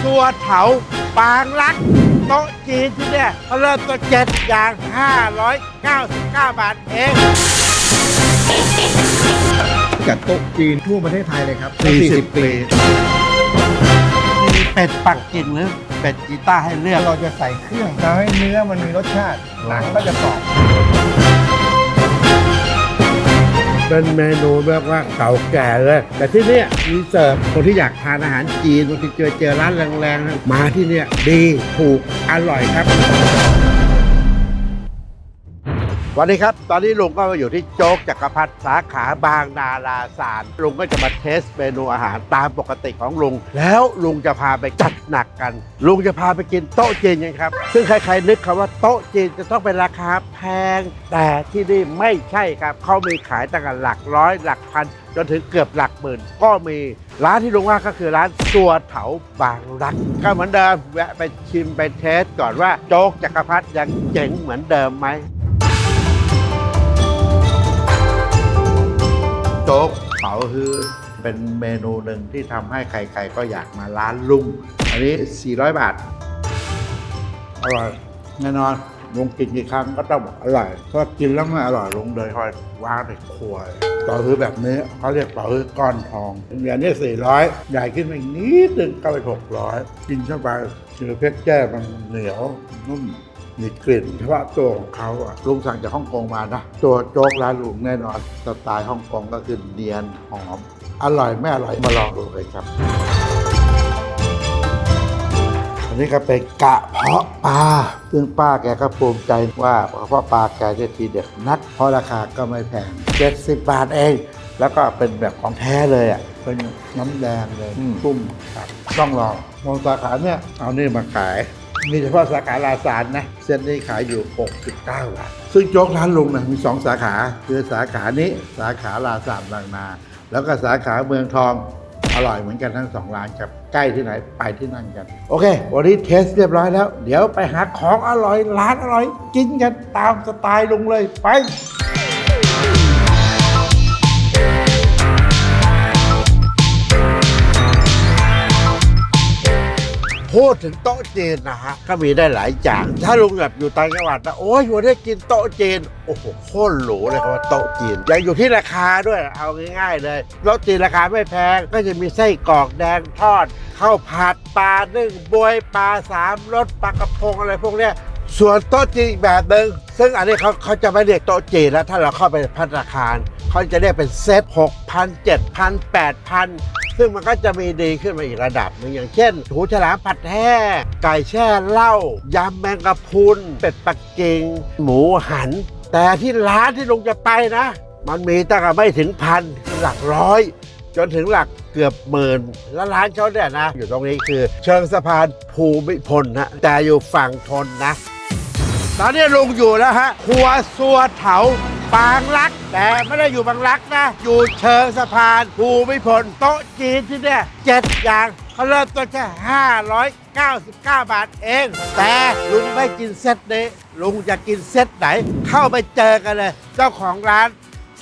สัวเถาปางรัก โต๊ะจีนที่เนี่ยเขาเริ่มต้นเจ็ดอย่าง 599 บาทเอง จัดโต๊ะจีนทั่วประเทศไทยเลยครับ 40 ปี มีเป็ดปักกิ่งหรือเป็ดกีต้าร์ให้เลือก เราจะใส่เครื่องทำให้เนื้อมันมีรสชาติ หนังก็จะกรอบ เป็นเมนูแบบว่าเก่าแก่เลย แต่ที่เนี่ยมีเสิร์ฟคนที่อยากทานอาหารจีนบางทีเจอเจอร้านแรงๆมาที่เนี่ยดีถูกอร่อยครับ วัสดีครับ ตอนนี้ลุงก็มาอยู่ที่โจ๊กจักรพรรดิสาขาบางนาลาสารลุงก็จะมาเทสเมนูอาหารตามปกติของลุง แล้วลุงจะพาไปจัดหนักกัน ลุงจะพาไปกินโต๊ะจีนกันครับ ซึ่งใครๆนึกคำว่าโต๊ะจีนจะต้องเป็นราคาแพง แต่ที่นี่ไม่ใช่ครับ เขามีขายตั้งแต่หลักร้อยหลักพันจนถึงเกือบหลักหมื่น ก็มีร้านที่ลุงว่าก็คือร้านตัวเถาบางรัก ก็เหมือนเดิมแวะไปชิมไปเทสก่อนว่าโจ๊กจักรพรรดิยังเจ๋งเหมือนเดิมไหม โจ๊กเป๋าฮือเป็นเมนูหนึ่งที่ทำให้ใครๆก็อยากมาร้านลุง อันนี้ 400 บาท อร่อยแน่นอนลุงกินกี่ครั้งก็ต้องบอกอร่อยเพราะกินแล้วไม่อร่อยลุงเลยคอยว่างในครัวเป๋าฮือแบบนี้เขาเรียกเป๋าฮือก้อนทองอย่างนี้ 400 ใหญ่ขึ้นมาอีกนิดนึงก็ไป600 กินเข้าไปคือเพชรแจ้มันเหนียวนุ่ม มีกลิ่นเฉพาะตัวของเขาอะลุงสั่งจากฮ่องกงมานะ ตัวโจ๊กร้านลุงแน่นอนสไตล์ฮ่องกงก็คือเนียนหอม อร่อยไม่อร่อยมาลองดูเลยครับ อันนี้ก็เป็นกระเพาะปลาซึ่งป้าแกก็ภูมิใจว่ากระเพาะปลาแกจะทีเด็ดนัก เพราะราคาก็ไม่แพง70บาทเองแล้วก็เป็นแบบของแท้เลยอะ เป็นน้ำแดงเลยตุ้มครับ ต้องลองมองสาขาเนี่ย เอานี่มาขาย มีเฉพาะสาขาลาซานนะเส้นนี้ขายอยู่ 69บาทซึ่งโจ๊กร้านลุงนะมี 2 สาขาคือสาขานี้สาขาลาซานบางนา แล้วก็สาขาเมืองทองอร่อยเหมือนกันทั้งสองร้านครับ ใกล้ที่ไหนไปที่นั่นกัน โอเค วันนี้เทสเรียบร้อยแล้ว เดี๋ยวไปหาของอร่อย ร้านอร่อย กินกันตามสไตล์ลุงเลยไป พูดถึงโต๊ะจีนนะฮะ ก็มีได้หลายอย่าง ถ้าลุงแบบอยู่ต่างจังหวัดนะ โอ้ยวันนี้กินโต๊ะจีน โอ้โหโคตรหรูเลยครับว่าโต๊ะจีนยังอยู่ที่ราคาด้วย เอาง่ายๆเลยโต๊ะจีนราคาไม่แพง ก็จะมีไส้กรอกแดงทอดข้าวผัดปลานึ่งบวยปลาสามรสปลากระพงอะไรพวกเนี้ยส่วนโต๊ะจีนอีกแบบหนึ่งซึ่งอันนี้เขาเขาจะไม่เรียกโต๊ะจีนแล้วถ้าเราเข้าไปพัฒนาคาร เขาจะเรียกเป็นเซต6,000 7,000 8,000 ซึ่งมันก็จะมีดีขึ้นมาอีกระดับหนึ่งอย่างเช่น หูฉลามผัดแห้งไก่แช่เหล้ายำแมงกะพรุนเป็ดปักกิ่งหมูหัน แต่ที่ร้านที่ลุงจะไปนะ มันมีตั้งแต่ไม่ถึงพันหลักร้อย จนถึงหลักเกือบหมื่นแล้วร้านเขาเนี่ยนะ อยู่ตรงนี้คือ เชิงสะพานภูมิพลนะแต่อยู่ฝั่งทนนะ ตอนนี้ลุงอยู่แล้วฮะครัวสัวเถา ปางรัก แต่ไม่ได้อยู่บางรักนะ อยู่เชิงสะพานภูมิพลโต๊ะจีนที่เนี่ยเจ็ดอย่างเขาเริ่มต้นแค่599 บาทเอง แต่ลุงไม่กินเซตนี้ลุงจะกินเซตไหน เข้าไปเจอกันเลย เจ้าของร้าน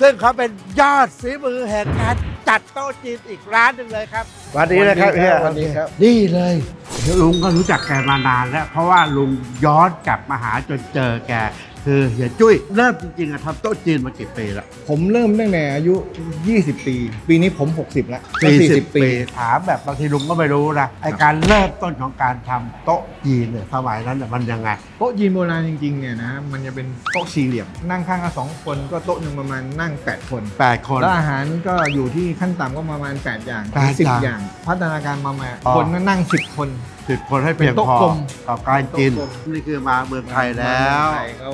ซึ่งเขาเป็นยอดฝีมือแห่งการจัดโต๊ะจีนอีกร้านหนึ่งเลยครับสวัสดีนะครับเฮียสวัสดีครับ นี่เลยเดี๋ยวลุงก็รู้จักแกมานานแล้ว เพราะว่าลุงย้อนกลับมาหาจนเจอแก คือเฮียจุ้ยเริ่มจริงๆอะทำโต๊ะจีนมากี่ปีละ ผมเริ่มตั้งแต่อายุ 20 ปี ปีนี้ผม 60 แล้วก็40 ปี ถามแบบบางทีลุงก็ไม่รู้นะไอการเริ่มต้นของการทำโต๊ะจีนเนี่ยสมัยนั้นน่ะมันยังไง โต๊ะจีนโบราณจริงๆเนี่ยนะมันจะเป็นโต๊ะสี่เหลี่ยม นั่งข้างกันสองคนก็โต๊ะหนึ่งประมาณนั่ง 8 คนแปดคน แล้วอาหารก็อยู่ที่ขั้นต่ำก็ประมาณ 8 อย่างแปดสิบอย่างอย่าง พัฒนาการมาใหม่อ๋อ คนก็นั่ง 10 คนสิบคนให้เพียงเป็นโต๊ะพอกลม ต่อการกินโต๊ะกลมนี่คือมาเมืองไทยแล้ว ไทยเขา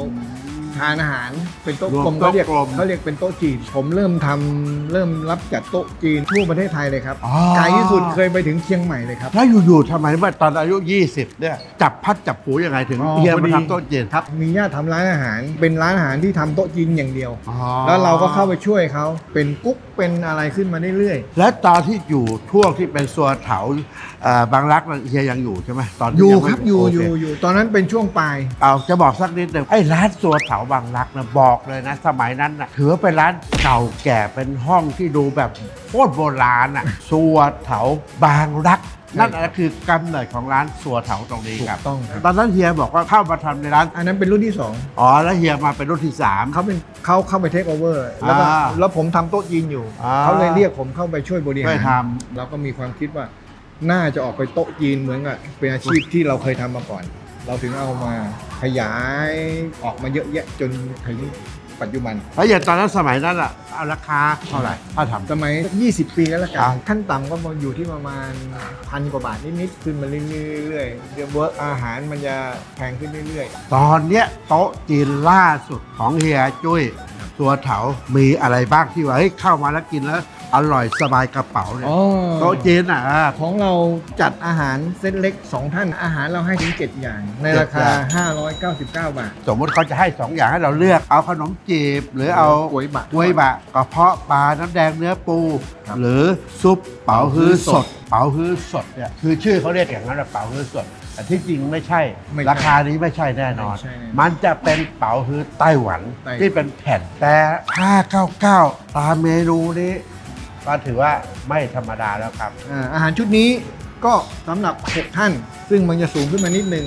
ทานอาหารเป็นโต๊ะรวมกลมเขาเรียกโต๊ะกลมเขาเรียกเป็นโต๊ะจีน ผมเริ่มทำเริ่มรับจัดโต๊ะจีนทั่วประเทศไทยเลยครับอ๋อ ไกลที่สุดเคยไปถึงเชียงใหม่เลยครับ แล้วอยู่ๆทำไมว่าตอนอายุ 20เนี่ยจับพัดจับผูยังไงถึงอ๋อเฮียพอมาดี ทำโต๊ะจีนครับมีญาติทำร้านอาหาร เป็นร้านอาหารที่ทำโต๊ะจีนอย่างเดียว อ๋อแล้วเราก็เข้าไปช่วยเขาเป็นกุ๊กเป็นอะไรขึ้นมาเรื่อยและตอนที่อยู่ช่วงที่เป็นสัวเถาเอ่อบางรักนั่นเฮียยังอยู่ใช่ไหมตอนๆที่อยู่งไม่ครับอยู่โเคอยู่อยู่ตอนนั้นเป็นช่วงปลาย เอาจะบอกสักนิดหนึ่งไอ้ร้านสัวเถาบางรักนะบอกเลยนะ สมัยนั้นนะถือว่าเป็นร้านเก่าแก่เป็นห้องที่ดูแบบโคตรโบราณอะสัวเถาบางรัก นั่นแหละคือกำเนิดของร้านสัวเถาตรงนี้ถูครับกต้องครับตอนนั้นเฮียบอกว่าเข้ามาทำในร้าน อันนั้นเป็นรุ่นที่สองอ๋อ แล้วเฮียมาเป็นรุ่นที่สาม เขาเป็นเขาเข้าไปเทคโอเวอร์แล้วก็อ่าแล้วผมทำโต๊ะจีนอยู่อ่าเขาเลยเรียกผมเข้าไปช่วยบริหารช่วยทเราก็มีความคิดว่าน่าจะออกไปโต๊ะจีนเหมือนกับเป็นอาชีพที่เราเคยทำมาก่อน เราถึงเอามา ขยายออกมาเยอะแยะจนถึงปัจจุบัน แล้วอย่างตอนนั้นสมัยนั้นอะเอาราคาเท่าไหร่ถ้าทำสมัย 20 ปีแล้วละกันอ่าขั้นต่ำก็มาอยู่ที่ประมาณพันกว่าบาทนิดๆขึ้นมาเรื่อยๆเดี๋ยวเวิร์กอาหารมันจะแพงขึ้นเรื่อยตอนเนี้ยโต๊ะจีนล่าสุดของเฮียจุ้ยตัวเถามีอะไรบ้างที่ว่าเฮ้ยเข้ามาแล้วกินแล้ว อร่อยสบายกระเป๋าๆเนี่ยอ๋อโต๊ะจีนอะอ่า ของเราจัดอาหารเซตเล็ก 2 ท่านอาหารเราให้ถึง 7 อย่าง ในราคเจ็ดอย่า599 บาทสมมติเขาจะให้สองอย่างให้เราเลือกเอาขนมจีบ หรือเอาก๋วยบะ กล้วยบะกระเพาะปลาน้ำแดงเนื้อปู ครับหรือซุปเป๋าฮื้อสสดดเป๋าฮื้อสดเนี่ยคือชื่อเขาเรียกอย่างนั้นแหละเป๋าฮื้อสดแต่ที่จริงไม่ใช่ ไม่ใช่ราคานี้ไม่ใช่แน่นอน ไม่ใช่แน่นอนมันจะเป็นเป๋าฮื้อไต้หวันไต้หวัน ที่เป็นแผ่นแต่ 599 ตามเมนูนี้ ก็ถือว่าไม่ธรรมดาแล้วครับ อ่าอาหารชุดนี้ก็สำหรับ 6 ท่าน ซึ่งมันจะสูงขึ้นมานิดนึง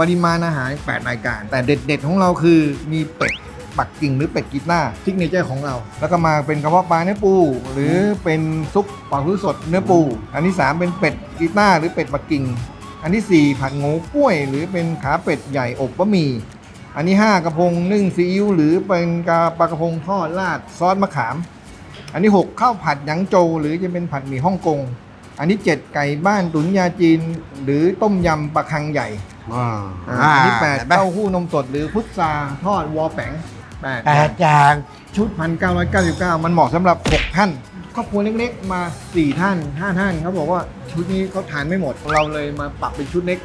ปริมาณอาหาร 8 รายการ แต่เด็ดๆ ของเราคือมีเป็ดปักกิ่งหรือเป็ดกีต้าซิกเนเจอร์ของเรา แล้วก็มาเป็นกระเพาะปลาเนื้อปู หรือเป็นซุปปลาฮื้อสดเนื้อปู อันที่ 3 เป็นเป็ดกีต้าหรือเป็ดปักกิ่ง อันที่ 4 ผัดงูกล้วย หรือเป็นขาเป็ดใหญ่อบบะหมี่ อันที่ 5 กระพงนึ่งซีอิ๊วหรือเป็นกาปลากระพงทอดราดซอสมะขาม อันที่6ข้าวผัดหยางโจวหรือจะเป็นผัดหมี่ฮ่องกง อันที่7ไก่บ้านตุ๋นยาจีน หรือต้มยำปลาคังใหญ่อ่าอันที่เห็น8ไหมเต้าหู้นมสดหรือพุทราทอดวอแปงแปดแปดอย่างชุด 1,999 มันเหมาะสำหรบ6 ท่านครอบครัวเล็กๆมา 4 ท่าน 5 ท่านเขาบอกว่าชุดนี้เขาทานไม่หมด เราเลยมาปรับเป็นชุดเล็ก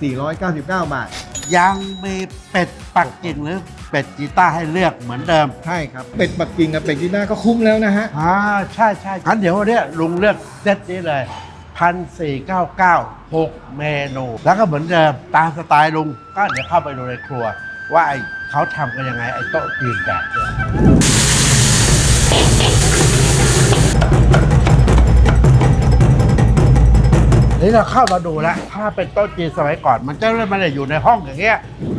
1,499 บาท ยังมีเป็ดปักกิ่งหรือ เป็ดกีต้าร์ให้เลือกเหมือนเดิมใช่ครับ เป็ดปักกิ่งกับเป็ดจีน่าก็คุ้มแล้วนะฮะ อ่าใช่ใช่งั้นเดี๋ยววันเนี้ยลุงเลือกเซตนี้เลยพันสี่เก้าเก้าหกเมนู แล้วก็เหมือนเดิมตามสไตล์ลุงก็เดี๋ยวเข้าไปดูในครัว ว่าไอ้เขาทำกันยังไงไอ้โต๊ะจีนแบบเนี้ย นี่เราเข้ามาดูแล้วถ้าเป็นโต๊ะจีนสมัยก่อน มันจะไม่ได้อยู่ในห้องอย่างเงี้ย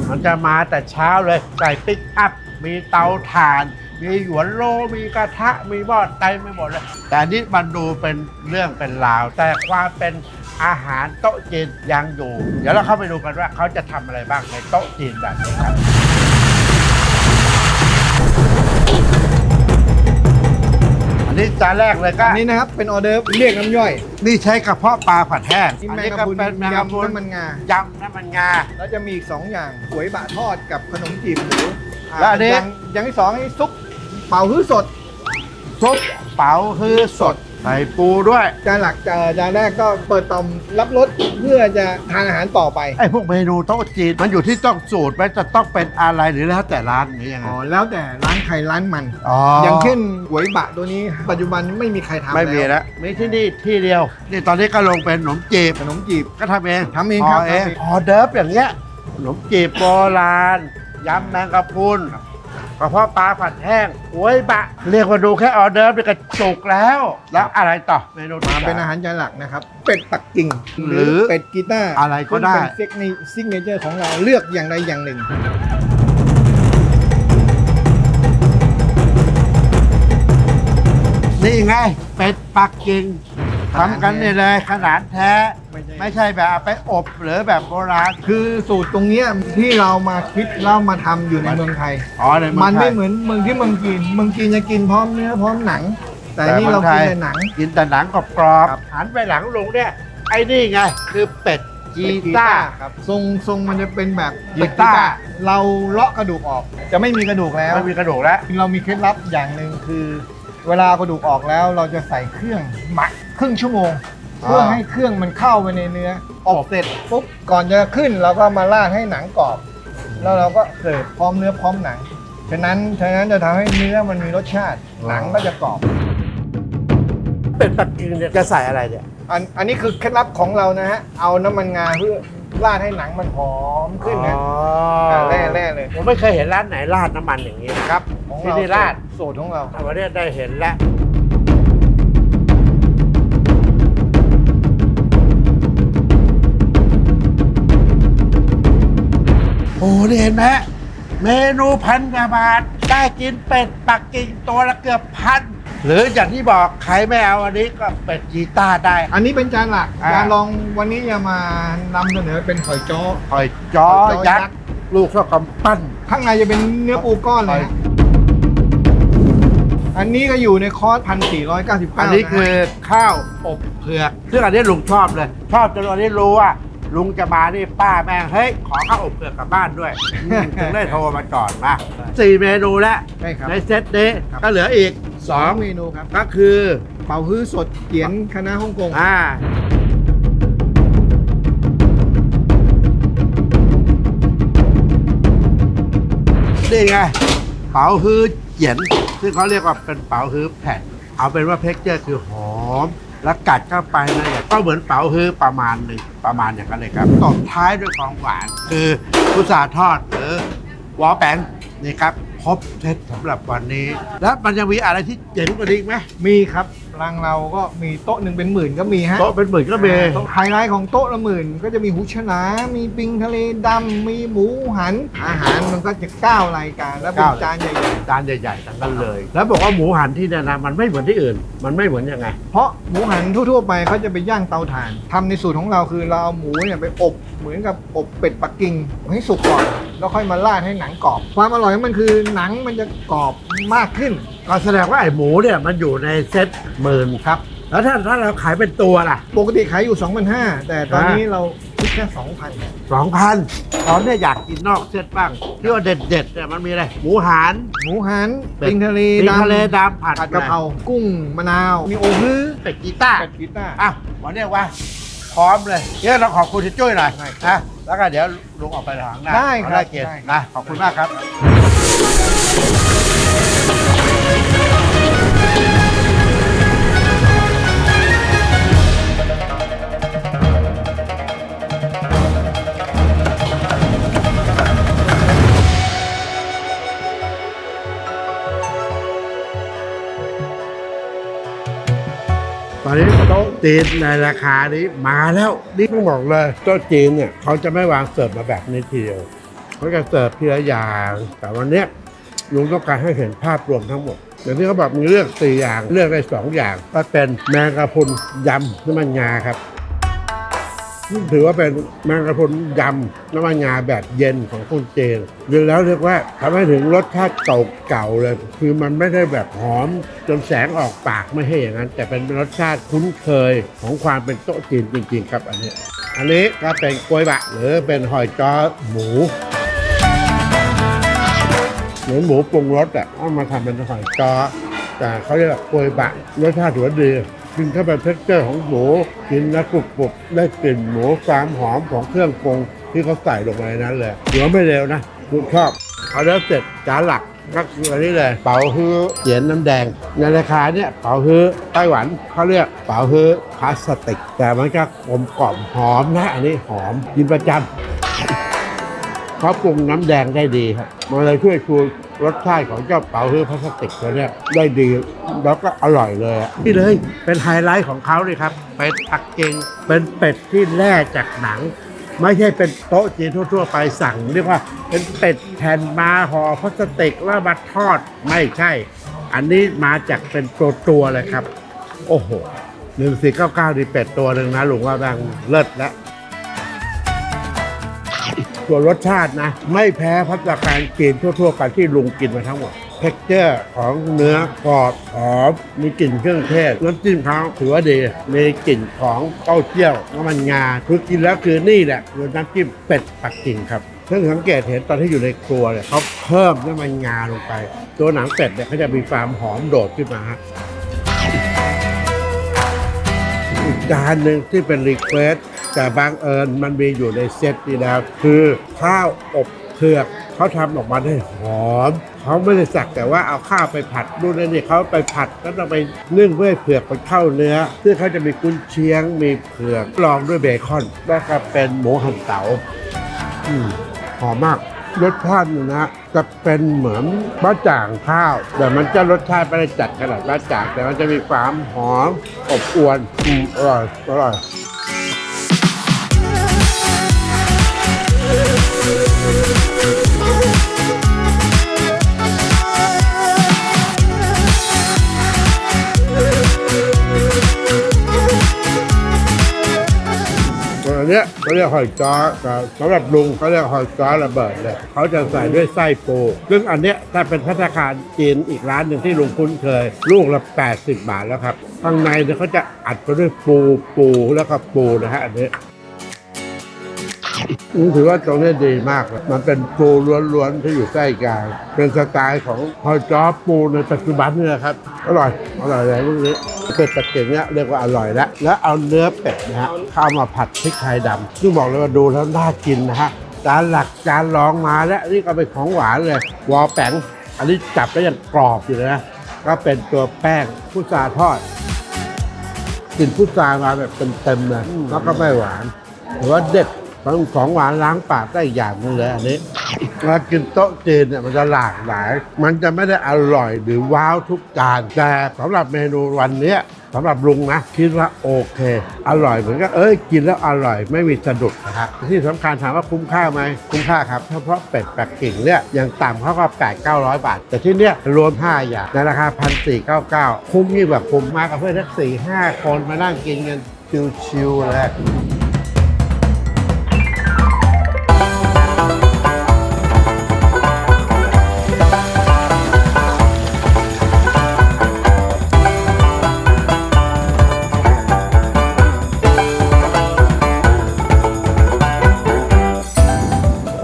มันจะมาแต่เช้าเลยใส่ปิกอัพ มีเตาถ่าน มีหยวนโล มีกระทะ มีหม้อไตไม่หมดเลย แต่อันนี้มันดูเป็นเรื่องเป็นราว แต่ความเป็นอาหารโต๊ะจีนยังอยู่ เดี๋ยวเราเข้าไปดูกันว่าเขาจะทำอะไรบ้างในโต๊ะจีนแบบนี้ครับ จานแรกเลยก็อันนี้นะครับเป็นออเดอร์ฟเรียกน้ำย่อย นี่ใช้กระเพาะปลาผัดแห้งนี่อันแมงนี้กะก็พรุนเป็นแมงกะพรุนยำน้ำมันงา ยำน้ำมันงา แล้วจะมีอีก2อย่างก๋วยบะทอดกับขนมจีบหมูแล้วอันนี้ ย่างอย่างที่สองให้ซุปเป่าฮื้อสด ซุปเป๋าฮื้อสด ใส่ปูด้วยจานหลักจานจานแรกก็เปิดต่อมรับรสเพื่อจะทานอาหารต่อไปไอ้พวกเมนูโต๊ะจีนมันอยู่ที่ต้องสูตรไหมจะต้องเป็นอะไรหรือแล้วแต่ร้านหรือยังไงอ๋อแล้วแต่ร้านใครร้านมัน อ๋อออย่างเช่นก๋วยบะตัวนี้ ปัจจุบันไม่มีใครทำไม่มีแล้วแล้วมีที่นี่ที่เดียว นี่ตอนนี้ก็ลงเป็นขนมจีบขนมจีบก็ทำเองทำเองครับห่เองทำเองออเดิร์ฟอย่างเงี้ยขนมจีบโบราณยำแมงกะพรุน กระเพาะปลาผัดแห้งโอ้ยบะ เรียกว่าดูแค่ออเดิร์ฟนี่ก็จุกแล้ว แล้วอะไรต่อเมนูที่มาเป็นสอาหารจานหลักนะครับ เป็ดปักกิ่งหรือเป็ดกีตาร์อะไรก็ได้ ซึ่งเป็นซิกเนเจอร์ของเราเลือกอย่างใดอย่างหนึ่ง นี่ไง เป็ดปักกิ่งขนาด ทำกันนี่เลยขนาดแท้ไม่ใช่ไม่ใช่แบบเอาไปอบหรือแบบโบราณ คือสูตรตรงเนี้ยที่เรามาคิดเรามาทำอยู่ในเมืองไทย อ๋อในเมืองมันไทไม่ยเหมือนเมืองที่เมืองจีนเมืองจีนจะกินพร้อมเนื้อพร้อมหนัง แต่นี่เรากินแต่หนัง กินแต่หนังกรอบครับ ๆหันไปหลังลุงเนี่ย ไอ้นี่ไง คือเป็ดกีตาร์ครับทรงทรงมันจะเป็นแบบกีตาร์ เราเลาะกระดูกออก จะไม่มีกระดูกแล้ว ไม่มีกระดูกแล้ว เรามีเคล็ดลับอย่างหนึ่งคือ เวลากระดูกออกแล้วเราจะใส่เครื่องหมักครึ่งชั่วโมงอ่าเพื่อให้เครื่องมันเข้าไปในเนื้อ ออกเสร็จปุ๊บก่อนจะขึ้นเราก็มาราดให้หนังกรอบ แล้วเราก็เสิร์ฟพร้อมเนื้อพร้อมหนังฉะนั้นฉะนั้นจะทำให้เนื้อมันมีรสชาติ หนังก็จะกรอบ เป็ดปักกิ่งเนี่ยจะใส่อะไรเนี่ย อันอันนี้คือเคล็ดลับของเรานะฮะ เอาน้ำมันงาเพื่อ ราดให้หนังมันหอมขึ้นนะแร่แร่เลยผมไม่เคยเห็นร้านไหนราดน้ำมันอย่างนี้นะ ครับที่นี่ราด สูตรของเรา อ่วันนี้ได้เห็นแล้วโอ้นี่เห็นไหมเมนูพันกว่าบาท ได้กินเป็ดปักกิ่งตัวละเกือบพัน หรืออย่างที่บอกใครไม่เอาอันนี้ก็เป็ดกีต้าร์ได้ อันนี้เป็นจานหลักอ่า จานรองวันนี้จะมานำเสนอเป็นหอยจ้อ หอยจ้อหอยจ้อยัยักกษ์ ษ์ลูกเท่ากำปั้น ข้างในจะเป็นเนื้อปูก้อนเลยฮะอันนี้ก็อยู่ในคอร์สพันสี่ร้อยเก้าสิบเก้าอันนี้คือข้าวอบเผือกซึ่งอันนี้ลุงชอบเลย ชอบจนวันนี้รู้ว่า ลุงจะมานี่ป้าแม่งเฮ้ยขอข้าวอบเผือกกลับบ้านด้วยอืมถึงได้โทรมาก่อนมาสี่เมนูแล้วใช่ครับในเซตนี้ครับก็เหลืออีก สองเมนูครับ ก็คือเป่าฮื้อสดเกียนคณะฮ่องกงอ่านี่ไงเป๋าฮื้อเหยียน ซึ่งเขาเรียกว่าเป็นเป๋าฮื้อแผ่น เอาเป็นว่าเพกเจอร์คือหอม แล้วกัดเข้าไปนะเนี่ยก็เหมือนเป๋าฮื้อประมาณหนึ่งประมาณอย่างนั้นเลยครับตบท้ายด้วยของหวาน คือพุทราทอดหรือวอแปงนี่ครับ ครบเซตสำหรับวันนี้ แล้วมันยังมีอะไรที่เจ๋งกว่านี้อีกไหมมีครับรังเราก็มีโต๊ะหนึ่งเป็นหมื่นก็มีฮะโต๊ะเป็นหมื่นก็มีโต๊ะไฮไลท์ของโต๊ะละหมื่นก็จะมีหูฉลามมีปิงทะเลดำมีหมูหัน อาหารมันก็จะเก้ารายการแล้วเป็นจานใหญ่จานใหญ่ๆทั้งนั้นเลย แล้วบอกว่าหมูหันที่เนี่ยนะมันไม่เหมือนที่อื่น มันไม่เหมือนยังไง ๆเพราะหมูหันทั่วๆไปเขาจะไปย่างเตาถ่านทำในสูตรของเราคือเราเอาหมูเนี่ยไปอบเหมือนกับอบเป็ดปักกิ่งให้สุกก่อน แล้วค่อยมาราดให้หนังกรอบ ความอร่อยของมันคือหนังมันจะกรอบมากขึ้น ก็แสดงว่าไอ้หมูเนี่ยมันอยู่ในเซ็ตหมื่นครับ แล้วถ้าถ้าเราขายเป็นตัวล่ะ ปกติขายอยู่ 2,500 แต่ตอนนี้เราคิดแค่ 2,000 สองพันตอนเนี้ยอยากกินนอกเซ็ตบ้าง ที่ว่าเด็ดๆเนี่ยมันมีอะไร หมูหันหมูหันเป็ดปิงทะเลปิงดำทะเลดำผัดผัดกะเพรากุ้งมะนาว มีโอฮื้อเป็ดกีต้าร์เป็ดกีต้าร์ อะวันเนี้ยว่า พร้อมเลยเนี่ยเราขอบคุณที่จุ้ยหน่อยได้นะแล้วก็เดี๋ยวลุงออกไปทางหน้าได้ครับเอาเกียรติได้ครับนะขอบคุณมากครับ อนนี้โต๊ะจีนในราคานี้มาแล้วนี่ต้องบอกเลยโต๊ะจีนเนี่ยเขาจะไม่วางเสิร์ฟมาแบบนี้ทีเดียวเขาจะเสิร์ฟทีละอย่าง แต่วันนี้ลุงต้องการให้เห็นภาพรวมทั้งหมดอย่างที่เขาบอกมีเลือกสี่อย่างเลือกได้สองอย่างก็เป็นแมงกะพรุนยำน้ำมันงาครับ ถือว่าเป็นแมงกะพรุนยำน้ำมันงาแบบเย็นของคนจีนดูแล้วเรียกว่าทำให้ถึงรสชาติเก่าๆเลย คือมันไม่ได้แบบหอมจนแสงออกปากไม่ให้อย่างนั้น แต่เป็นรสชาติคุ้นเคยของความเป็นโต๊ะจีนจริง ๆ ครับอันนี้ อันนี้ก็เป็นกล้วยบะหรือเป็นหอยจ้อหมูเหมือนหมูปรุงรสอะเอามาทำเป็นหอยจ้อแต่เขาเรียกว่ากล้วยบะรสชาติถือว่าดี กินเข้าไปเท็กเจอร์ของหมูกินแล้วกรุบกรุบได้กลิ่นหมูความหอมของเครื่องปรุงที่เขาใส่ลงไปในนั้นเลยถือว่าไม่เร็วนะคุณชอบเอาแล้วเสร็จจานหลักก็คืออันนี้เลย เป๋าฮื้อเหรียญน้ำแดง ในราคาเนี่ยเป๋าฮื้อไต้หวันเขาเรียกเป๋าฮื้อพลาสติก แต่มันก็กลมกล่อมหอมนะ อันนี้หอมกินประจำ เขาปรุงน้ำแดงได้ดีครับมันเลยช่วยชูรสชาติของเจ้าเป๋าฮื้อพลาสติกตัวเนี้ยได้ดีแล้วก็อร่อยเลยอะนี่เลยเป็นไฮไลท์ของเขาเลยครับเป็ดปักกิ่งเป็นเป็ดที่แล่จากหนัง ไม่ใช่เป็นโต๊ะจีนทั่วๆไปสั่งเรียกว่าเป็นเป็ดแผ่นมาห่อพลาสติกแล้วมาทอดไม่ใช่ อันนี้มาจากเป็นตัวตัวๆเลยครับ โอ้โหหนึ่งสี่เก้าเก้าดีเป็ดตัวหนึ่งนะลุงว่าบางเลิศแล้ว ส่วนรสชาตินะ ไม่แพ้พัฒนาการกินทั่วๆไปที่ลุงกินมาทั้งหมดเท็กเจอร์ของเนื้อกรอบหอมมีกลิ่นเครื่องเทศน้ำจิ้มเขาถือว่าดีมีกลิ่นของเต้าเจี้ยวน้ำมันงาคือกินแล้วคือนี่แหละคือน้ำจิ้มเป็ดปักกิ่งครับซึ่งสังเกตเห็นตอนที่อยู่ในครัวเนี่ยเขาเพิ่มน้ำมันงาลงไป ตัวหนังเป็ดเนี่ยเขาจะมีความหอมโดดขึ้นมาฮะอีกจานหนึ่งที่เป็นรีเควส แต่บางเอิญมันมีอยู่ในเซตนี้แล้วคือข้าวอบเผือกเขาทำออกมาได้หอมเขาไม่ได้สักแต่ว่าเอาข้าวไปผัดนู่นนี่เขาไปผัดแล้วต้องไปนึ่งเพื่อเผือกมันเข้าเนื้อซึ่งเขาจะมีกุนเชียงมีเผือกรองด้วยเบคอนแล้วก็เป็นหมูหั่นเตาอืมหอมมากรสชาตินะจะเป็นเหมือนบ้าจ่างข้าว แต่มันจะรสชาติไม่ได้จัดขนาดบ้าจ่างแต่มันจะมีความหอมอบอวนอร่อยอร่อย ตัวเนี้ยเขาเรียกหอยจ้อแต่สำหรับลุงเขาเรียกหอยจ้อระเบิดเลยเขาจะใส่ด้วยไส้ปู ซึ่งอันเนี้ยถ้าเป็นพัตตาคารจีนอีกร้านหนึ่งที่ลุงคุ้นเคย ลูกละ 80 บาทแล้วครับข้างในเนี่ยเขาจะอัดไปด้วยปูปูแล้วก็ปูนะฮะอันนี้ ถือว่าตรงนี้ดีมากเลยมันเป็นปูล้วนๆที่อยู่ใกล้กางเป็นสไตล์ของหอยจ้อปูในปัจจุบันนี่นะครับ อร่อย อร่อยเลยพวกนี้เป็ดตะเกียงเนี่ยเรียกว่าอร่อยแล้ว แล้วเอาเนื้อเป็ดนะฮะเข้ามาผัดพริกไทยดำซึ่งบอกเลยว่าดูแล้วน่ากินนะฮะจานหลักจานรองมาแล้วนี่ก็เป็นของหวานเลย วอลแป้งอันนี้จับแล้วยังกรอบอยู่เลยนะก็เป็นตัวแป้งพุทราทอดกลิ่นพุทรามาแบบเต็มๆเลยแล้วก็ไม่หวานถือว่าเด็ด ของของหวานล้างปากได้อย่างนึงเลยอันนี้เวลากินโต๊ะจีนเนี่ยมันจะหลากหลาย มันจะไม่ได้อร่อยหรือว้าวทุกจานแต่สำหรับเมนูวันเนี้ยสำหรับลุงนะ คิดว่าโอเค อร่อยเหมือนกับเอ้ยกินแล้วอร่อยไม่มีสะดุดนะครับที่สำคัญถามว่าคุ้มค่าไหมคุ้มค่าครับเฉพาะเป็ดปักกิ่งเนี่ยอย่างต่ำเขาก็แปดเก้าร้อยบาท แต่ที่เนี้ยรวม5อย่างในราคาพันสี่เก้าเก้าคุ้มยิ่แบบคุ้มมากกับเพื่อนทักสี่ห้าคนมานั่งกินกันชิวๆเลย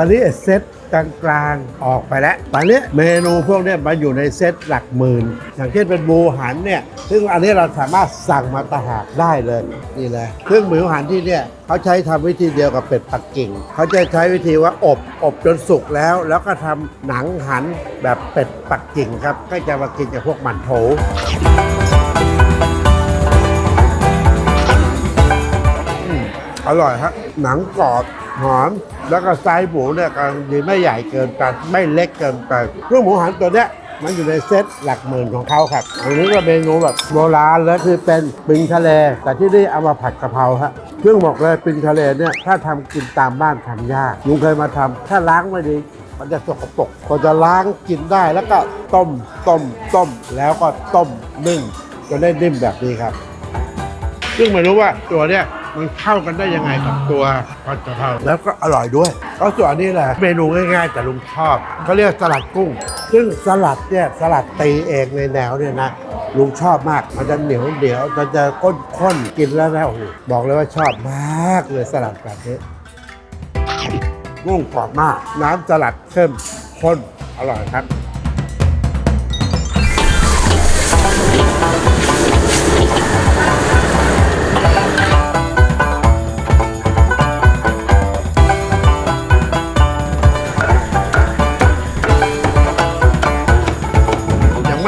ตอนนี้เซตกลางๆออกไปแล้วตอนนี้เมนูพวกนี้มาอยู่ในเซตหลักหมื่น อย่างเช่นเป็นหมูหันเนี่ยซึ่งอันนี้เราสามารถสั่งมาตางหากได้เลยนี่เลยซึ่องหมูหันที่เนี่ยเขาใช้ทำวิธีเดียวกับเป็ดปักกิ่ง เขาจะใช้วิธีว่าอบอบจนสุกแล้ว แล้วก็ทำหนังหันแบบเป็ดปักกิ่งครับก็จะมากินกับพวกหมันโถอร่อยฮะหนังกรอบ หอมแล้วก็ไซส์หมูเนี่ยกำลังดีไม่ใหญ่เกินไปไม่เล็กเกินไปเครื่องหมูหันตัวเนี้ยมันอยู่ในเซตหลักหมื่นของเขาครับอันนี้ก็เมนูแบบโบราณแล้วคือเป็นปิงทะเล แต่ที่นี่เอามาผัดกะเพราฮะเครื่องบอกเลยปิงทะเลเนี่ยถ้าทำกินตามบ้านทำยากลุงเคยมาทำถ้าล้างไม่ดีมันจะสกปรกพอจะล้างกินได้แล้วก็ต้มต้มต้มแล้วก็ต้มนึ่งจนได้นิ่มแบบนี้ครับ ซึ่งไม่รู้ว่าตัวเนี้ย มันเข้ากันได้ยังไงกับตัวผัดกะเพราแล้วก็อร่อยด้วยก็ส่วนนี้แหละเมนูง่ายๆ แต่ลุงชอบเขาเรียกสลัดกุ้ง ซึ่งสลัดเนี่ยสลัดตีเองในแนวเนี่ยนะลุงชอบมาก มันจะเหนียวเหนียวมันจะข้นๆกินแล้วนะโอ้โหบอกเลยว่าชอบมากเลยสลัดแบบนี้กุ้งกรอบมาก น้ำสลัดเข้มข้นอร่อยครับ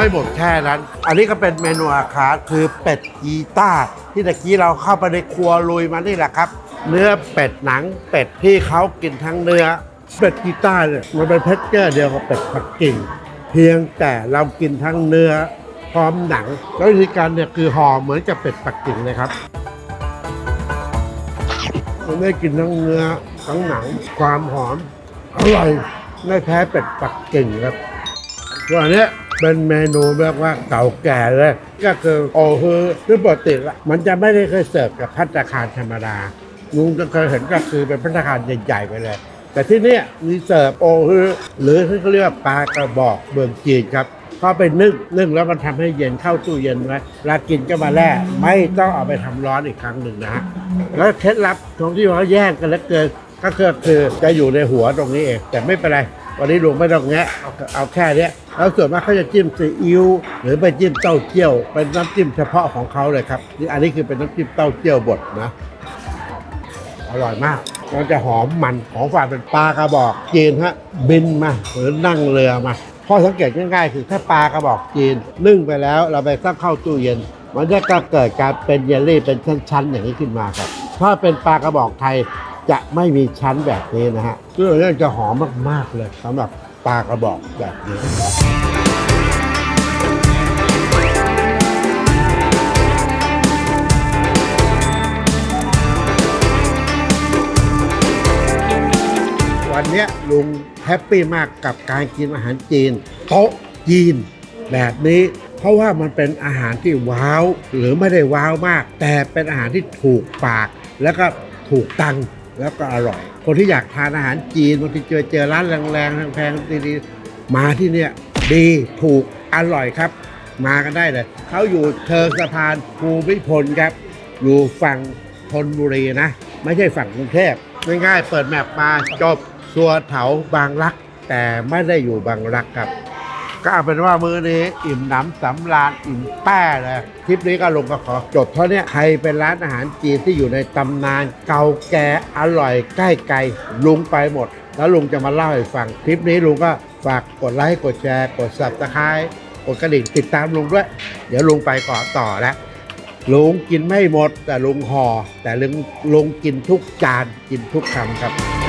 ไม่หมดแค่นั้น อันนี้ก็เป็นเมนูอาคาร์คือเป็ดกีต้า ที่ตะกี้เราเข้าไปในครัวลุยมานี่แหละครับ เนื้อเป็ดหนังเป็ดที่เขากินทั้งเนื้อ เป็ดกีต้าเนี่ยมันเป็นเพชเจอร์เดียวกับเป็ดปักกิ่ง เพียงแต่เรากินทั้งเนื้อพร้อมหนัง แล้ววิธีการเนี่ยคือห่อเหมือนกับเป็ดปักกิ่งเลยครับมันได้กินทั้งเนื้อทั้งหนังความหอมอร่อยไม่แพ้เป็ดปักกิ่งครับส่วนอันเนี้ย เป็นเมนูเรียกว่าเก่าแก่เลย ก็คือโอฮือคือปกติละมันจะไม่ได้เคยเสิร์ฟกับพัตตาคารธรรมดาลุงจะเคยเห็นก็คือเป็นพัตตาคารใหญ่ๆไปเลย แต่ที่นี้ยมีเสิร์ฟโอฮือหรือที่เขาเรียกว่าปลากระบอกเบืองจีนครับพอไปนึ่งนึ่งแล้วมันทำให้เย็นเข้าตู้เย็นไว้เวลากินก็มาแล่ไม่ต้องเอาไปทำร้อนอีกครั้งหนึ่งนะฮะแล้วเคล็ดลับตรงที่เขาแย่งกันแล้วเกินก็คือคือจะอยู่ในหัวตรงนี้เอง แต่ไม่เป็นไร วันนี้ลุงไม่ต้องแงะเอาเอาแค่เนี้ย แล้วส่วนมากเขาจะจิ้มซีอิ๊วหรือไปจิ้มเต้าเจี้ยว เป็นน้ำจิ้มเฉพาะของเขาเลยครับนี่อันนี้คือเป็นน้ำจิ้มเต้าเจี้ยวบดนะ อร่อยมากมันจะหอมมันของฝากเป็นปลากระบอกจีนฮะบินมาหรือนั่งเรือมาข้อสังเกตง่ายๆ คือถ้าปลากระบอกจีนนึ่งไปแล้วเราไปตั้งเข้าตู้เย็น มันจะก็เกิดการเป็นเยลลี่เป็นชั้นๆอย่างนี้ขึ้นมาครับ ถ้าเป็นปลากระบอกไทยจะไม่มีชั้นแบบนี้นะฮะซึ่งเรื่องจะหอมมากๆเลยสำหรับ ปลากระบอกแบบนี้วันนี้ลุงแฮปปี้มากกับการกินอาหารจีนโต๊ะจีนแบบนี้ เพราะว่ามันเป็นอาหารที่ว้าว หรือไม่ได้ว้าวมาก แต่เป็นอาหารที่ถูกปาก แล้วก็ถูกตังแล้วก็อร่อย คนที่อยากทานอาหารจีนบางทีเจอเจอร้านแรงๆแพงๆดีๆมาที่เนี่ยดีถูกอร่อยครับ มากันได้เลยเขาอยู่เชิงสะพานภูมิพลครับ อยู่ฝั่งธนบุรีนะ ไม่ใช่ฝั่งกรุงเทพง่ายๆเปิดแมปมาจบสัวเถาบางรัก แต่ไม่ได้อยู่บางรักครับ ก็เอาเป็นว่ามื้อนี้อิ่มหนำสำราญอิ่มแป้เลยคลิปนี้ก็ลงก็ขอจบเท่านี้ใครเป็นร้านอาหารจีนที่อยู่ในตำนาน เก่าแก่อร่อยใกล้ไกลลุงไปหมด แล้วลุงจะมาเล่าให้ฟังคลิปนี้ลุงก็ฝากกดไลค์กดแชร์ กด subscribe กดกระดิ่งติดตามลุงด้วย เดี๋ยวลุงไปก่อต่อแล้วลุงกินไม่หมดแต่ลุงห่อแต่ลุงลุงกินทุกจานกินทุกคำครับ